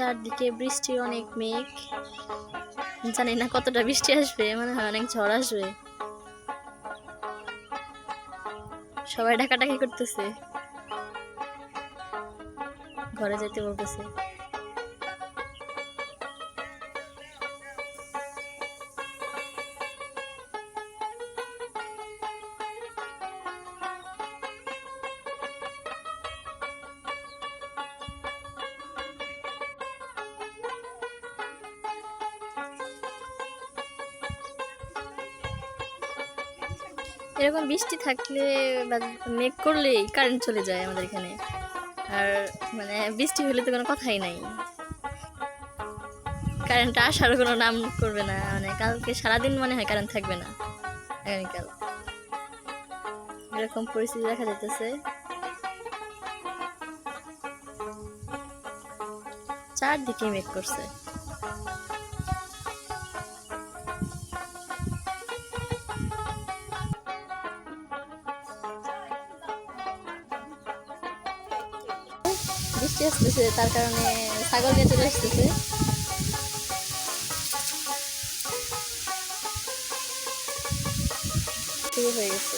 চারদিকে বৃষ্টি অনেক মেঘ। জানি না কতটা বৃষ্টি আসবে, মনে হয় অনেক ঝড় আসবে। সবাই ডাকাডাকি করতেছে। ঘরে যেতে বলতেছে। এরকম বৃষ্টি থাকলে বা মেঘ করলেই কারেন্ট চলে যায় আমাদের এখানে। আর মানে বৃষ্টি হলে তো কোনো কথাই নাই। কারেন্ট আসারও কোনো নাম করবে না মানে কালকে সারাদিন মনে হয় কারেন্ট থাকবে না, আগামীকাল। এরকম পরিস্থিতি দেখা যাইতেছে। চারদিকে মেঘ করছে। বৃষ্টি আসতেছে তার কারণে ছাগল নিয়ে চলে আসতেছে। হয়ে গেছে।